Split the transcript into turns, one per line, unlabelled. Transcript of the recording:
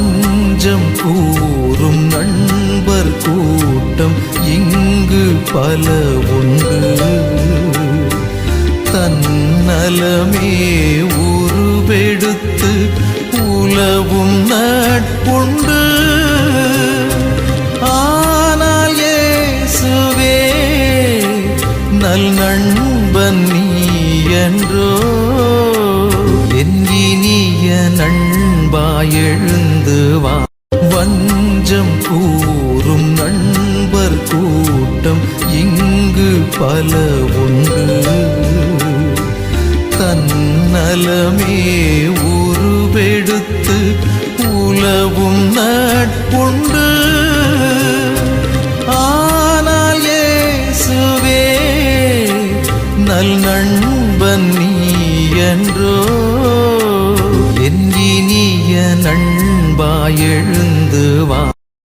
வஞ்சம் கூறும் நண்பர் கூட்டம் இங்கு பல உண்டு. தன்னலமே உருவெடுத்து உலவும் நட்புண்டு. ஆனால் ஏசுவே நல் நண்பன் நீ என்றோ. என் இனிய நண்பாயெழு வா வஞ்சம் கூறும் நண்பர் கூட்டம் இங்கு பல உண்டு. தன்னலமே உருவெடுத்து உலவும் நட்புண்டு. ஆனால் ஏசுவே நல் நண்பன் நீ என்றோ. என் இனிய நண்பன் நண்பா எழுந்து வா.